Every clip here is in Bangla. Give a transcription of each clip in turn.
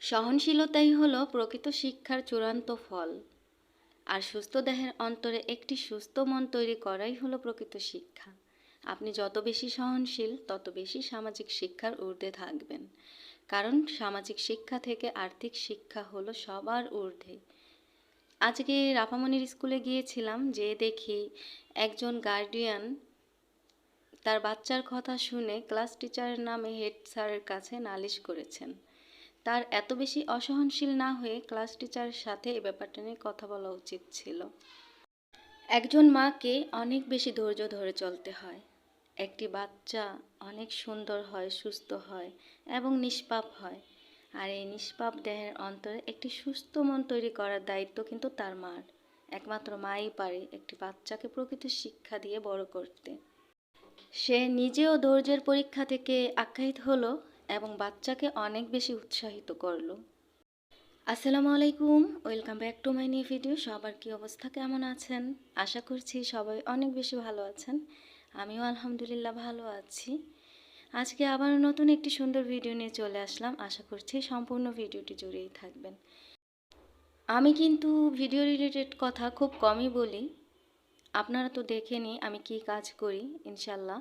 সহনশীলতাই হলো প্রকৃত শিক্ষার চূড়ান্ত ফল। আর সুস্থ দেহের অন্তরে একটি সুস্থ মন তৈরি করাই হলো প্রকৃত শিক্ষা। আপনি যত বেশি সহনশীল, তত বেশি সামাজিক শিক্ষার ঊর্ধ্বে থাকবেন। কারণ সামাজিক শিক্ষা থেকে আর্থিক শিক্ষা হলো সবার ঊর্ধ্বে। আজকে রাপামনির স্কুলে গিয়েছিলাম যে দেখি একজন গার্ডিয়ান তার বাচ্চার কথা শুনে ক্লাস টিচারের নামে হেড স্যারের কাছে নালিশ করেছেন। তার এত বেশি অসহনশীল না হয়ে ক্লাস টিচারের সাথে এ ব্যাপারটা নিয়ে কথা বলা উচিত ছিল। একজন মাকে অনেক বেশি ধৈর্য ধরে চলতে হয়। একটি বাচ্চা অনেক সুন্দর হয়, সুস্থ হয় এবং নিষ্পাপ হয়। আর এই নিষ্পাপ দেহের অন্তরে একটি সুস্থ মন তৈরি করার দায়িত্ব কিন্তু তার মার। একমাত্র মাই পারে একটি বাচ্চাকে প্রকৃত শিক্ষা দিয়ে বড় করতে। সে নিজেও ধৈর্যের পরীক্ষা থেকে আখ্যায়িত হলো এবং বাচ্চাকে অনেক বেশি উৎসাহিত করল। আসসালামু আলাইকুম, welcome back to my new video. সবার কি অবস্থা, কেমন আছেন? আশা করছি সবাই অনেক বেশি ভালো আছেন। আমিও আলহামদুলিল্লাহ ভালো আছি। আজকে আবার নতুন একটি সুন্দর ভিডিও নিয়ে চলে আসলাম। আশা করছি সম্পূর্ণ ভিডিওটি জুড়েই থাকবেন। আমি কিন্তু ভিডিও রিলেটেড কথা খুব কমই বলি। আপনারা তো দেখেনি আমি কি কাজ করি, ইনশাল্লাহ।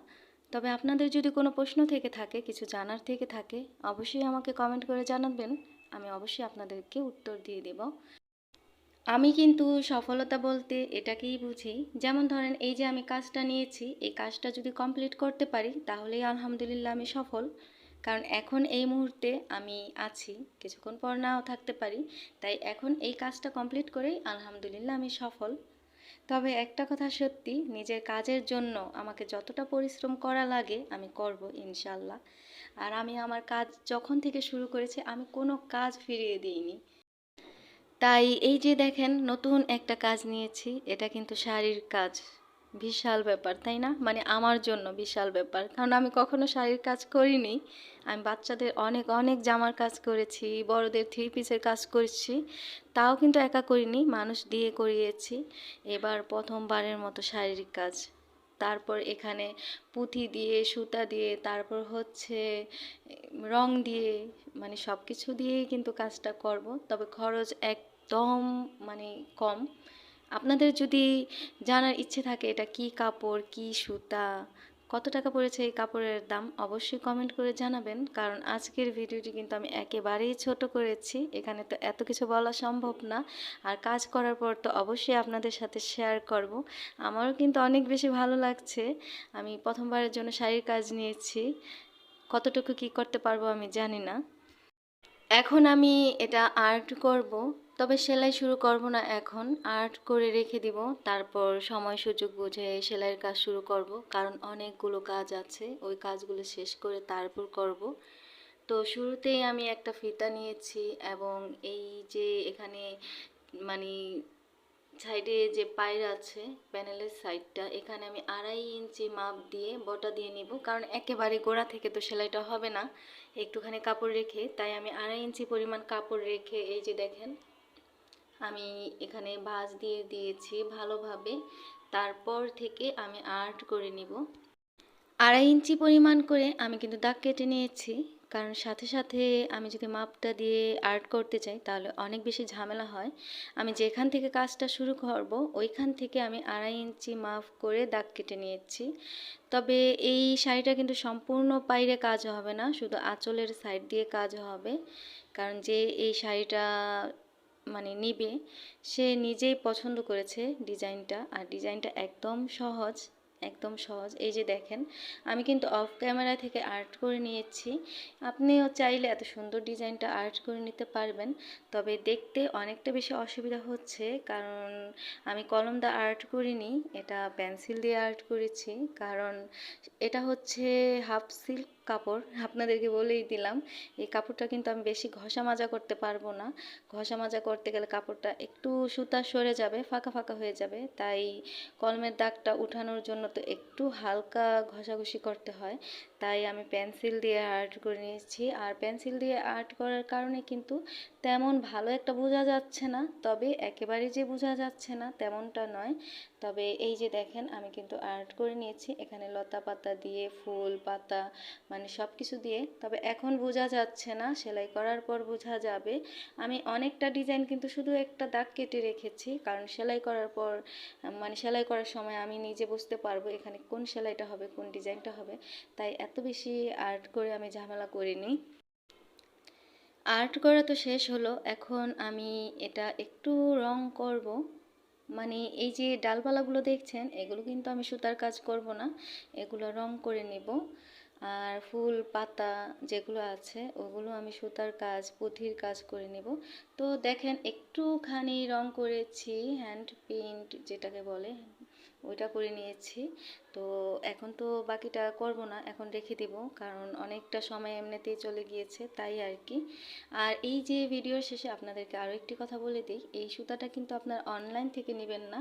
তবে আপনাদের যদি কোনো প্রশ্ন থেকে থাকে, কিছু জানার থেকে থাকে, অবশ্যই আমাকে কমেন্ট করে জানাবেন। আমি অবশ্যই আপনাদেরকে উত্তর দিয়ে দেব। আমি কিন্তু সফলতা বলতে এটাকেই বুঝি। যেমন ধরেন, এই যে আমি কাজটা নিয়েছি, এই কাজটা যদি কমপ্লিট করতে পারি, তাহলেই আলহামদুলিল্লাহ আমি সফল। কারণ এখন এই মুহূর্তে আমি আছি, কিছুক্ষণ পর নাও থাকতে পারি। তাই এখন এই কাজটা কমপ্লিট করেই আলহামদুলিল্লাহ আমি সফল। তবে একটা কথা সত্যি, নিজের কাজের জন্য আমাকে যতটা পরিশ্রম করা লাগে আমি করব ইনশাল্লাহ। আর আমি আমার কাজ যখন থেকে শুরু করেছি আমি কোনো কাজ ফিরিয়ে দিইনি। তাই এই যে দেখেন, নতুন একটা কাজ নিয়েছি, এটা কিন্তু শাড়ির কাজ। বিশাল ব্যাপার, তাই না? মানে আমার জন্য বিশাল ব্যাপার। কারণ আমি কখনো শাড়ির কাজ করিনি। আমি বাচ্চাদের অনেক অনেক জামার কাজ করেছি, বড়দের থ্রি পিসের কাজ করেছি। তাও কিন্তু একা করিনি, মানুষ দিয়ে করিয়েছি। এবার প্রথমবারের মতো শারীরিক কাজ। তারপর এখানে পুঁথি দিয়ে, সুতা দিয়ে, তারপর হচ্ছে রং দিয়ে মানে সব কিছু দিয়েই কিন্তু কাজটা করব। তবে খরচ একদম মানে কম। আপনাদের যদি জানার ইচ্ছে থাকে এটা কি কাপড়, কি সুতা, কত টাকা পড়েছে এই কাপড়ের দাম, অবশ্যই কমেন্ট করে জানাবেন। কারণ আজকের ভিডিওটি কিন্তু আমি একেবারেই ছোট করেছি। এখানে তো এত কিছু বলা সম্ভব না। আর কাজ করার পর তো অবশ্যই আপনাদের সাথে শেয়ার করব। আমারও কিন্তু অনেক বেশি ভালো লাগছে। আমি প্রথমবারের জন্য শাড়ির কাজ নিয়েছি। কতটুকু কি করতে পারব আমি জানি না। এখন আমি এটা আর্ট করব। তবে সেলাই শুরু করব না এখন, আর্ট করে রেখে দিব, তারপর সময় সুযোগ বুঝে সেলাইয়ের কাজ শুরু করব, কারণ অনেকগুলো কাজ আছে, ওই কাজগুলো শেষ করে তারপর করব। তো শুরুতেই আমি একটা ফিতা নিয়েছি এবং এই যে এখানে মানে সাইডে যে পায়ের আছে, প্যানেলের সাইডটা, এখানে আমি আড়াই ইঞ্চি মাপ দিয়ে বটা দিয়ে নিব, কারণ একেবারে গোড়া থেকে তো সেলাইটা হবে না, একটুখানি কাপড় রেখে, তাই আমি আড়াই ইঞ্চি পরিমাণ কাপড় রেখে এই যে দেখেন আমি এখানে ভাঁজ দিয়ে দিয়েছি ভালোভাবে। তারপর থেকে আমি আর্ট করে নিব। আড়াই ইঞ্চি পরিমাণ করে আমি কিন্তু দাগ কেটে নিয়েছি। কারণ সাথে সাথে আমি যদি মাপটা দিয়ে আর্ট করতে চাই, তাহলে অনেক বেশি ঝামেলা হয়। আমি যেখান থেকে কাজটা শুরু করব, ওইখান থেকে আমি আড়াই ইঞ্চি মাপ করে দাগ কেটে নিয়েছি। তবে এই শাড়িটা কিন্তু সম্পূর্ণ পাইরে কাজ হবে না, শুধু আঁচলের সাইড দিয়ে কাজ হবে। কারণ যে এই শাড়িটা মানে নিবে, সে নিজেই পছন্দ করেছে ডিজাইনটা। আর ডিজাইনটা একদম সহজ একদম সহজ। এই যে দেখেন, আমি কিন্তু অফ ক্যামেরা থেকে আর্ট করে নিয়েছি। আপনিও চাইলে এত সুন্দর ডিজাইনটা আর্ট করে নিতে পারবেন, তবে দেখতে অনেকটা বেশি অসুবিধা হচ্ছে। কারণ আমি কলম দা আর্ট করিনি, এটা পেন্সিল দিয়ে আর্ট করেছি। কারণ এটা হচ্ছে হাফ সিল্ক কাপড় আপনাদেরকে বলেই দিলাম, এই কাপড়টা কিন্তু আমি বেশি ঘষা মাজা করতে পারব না। ঘষা মাজা করতে গেলে কাপড়টা একটু সুতা সরে যাবে, ফাঁকা ফাঁকা হয়ে যাবে। তাই কলমের দাগটা উঠানোর জন্য তো একটু হালকা ঘষাঘষি করতে হয়। তাই আমি পেন্সিল দিয়ে আর্ট করে নিয়েছি। আর পেন্সিল দিয়ে আর্ট করার কারণে কিন্তু তেমন ভালো একটা বোঝা যাচ্ছে না। তবে একেবারে যে বোঝা যাচ্ছে না তেমনটা নয়। তবে এই যে দেখেন, আমি কিন্তু আর্ট করে নিয়েছি। এখানে লতা পাতা দিয়ে, ফুল, পাতা মানে সব কিছু দিয়ে। তবে এখন বোঝা যাচ্ছে না, সেলাই করার পর বোঝা যাবে। আমি অনেকটা ডিজাইন কিন্তু শুধু একটা দাগ কেটে রেখেছি। কারণ সেলাই করার পর মানে সেলাই করার সময় আমি নিজে বুঝতে পারব এখানে কোন সেলাইটা হবে, কোন ডিজাইনটা হবে। তাই এত বেশি আর্ট করে আমি ঝামেলা করিনি। আর্ট করা তো শেষ হলো, এখন আমি এটা একটু রং করব। মানে এই যে ডালপালাগুলো দেখছেন, এগুলো কিন্তু আমি সুতার কাজ করব না, এগুলো রং করে নিব। আর ফুল পাতা যেগুলো আছে, ওগুলো আমি সুতার কাজ, পুঁথির কাজ করে নেব। তো দেখেন, একটুখানি রং করেছি হ্যান্ড প্রিন্ট যেটাকে বলে ওইটা করে নিয়েছি। তো এখন তো বাকিটা করব না, এখন রেখে দেব, কারণ অনেকটা সময় এমনিতেই চলে গিয়েছে, তাই আর কি। আর এই যে ভিডিওর শেষে আপনাদেরকে আরও একটি কথা বলে দিই, এই সুতাটা কিন্তু আপনার অনলাইন থেকে নেবেন না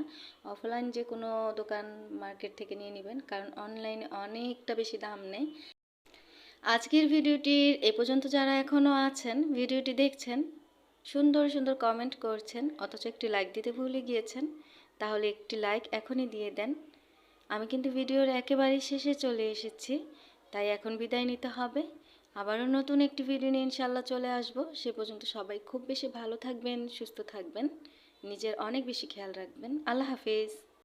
অফলাইন যে কোনো দোকান মার্কেট থেকে নিয়ে নেবেন, কারণ অনলাইনে অনেকটা বেশি দাম নেয় আজকের ভিডিওটির এ পর্যন্ত যারা এখনও আছেন, ভিডিওটি দেখছেন, সুন্দর সুন্দর কমেন্ট করছেন, অথচ একটি লাইক দিতে ভুলে গিয়েছেন তাহলে একটি লাইক এখনই দিয়ে দেন। আমি কিন্তু ভিডিওর একেবারেই শেষে চলে এসেছি, তাই এখন বিদায় নিতে হবে। আবারও নতুন একটি ভিডিও নিয়ে ইনশাল্লাহ চলে আসব। সে পর্যন্ত সবাই খুব বেশি ভালো থাকবেন, সুস্থ থাকবেন, নিজের অনেক বেশি খেয়াল রাখবেন। আল্লাহ হাফেজ।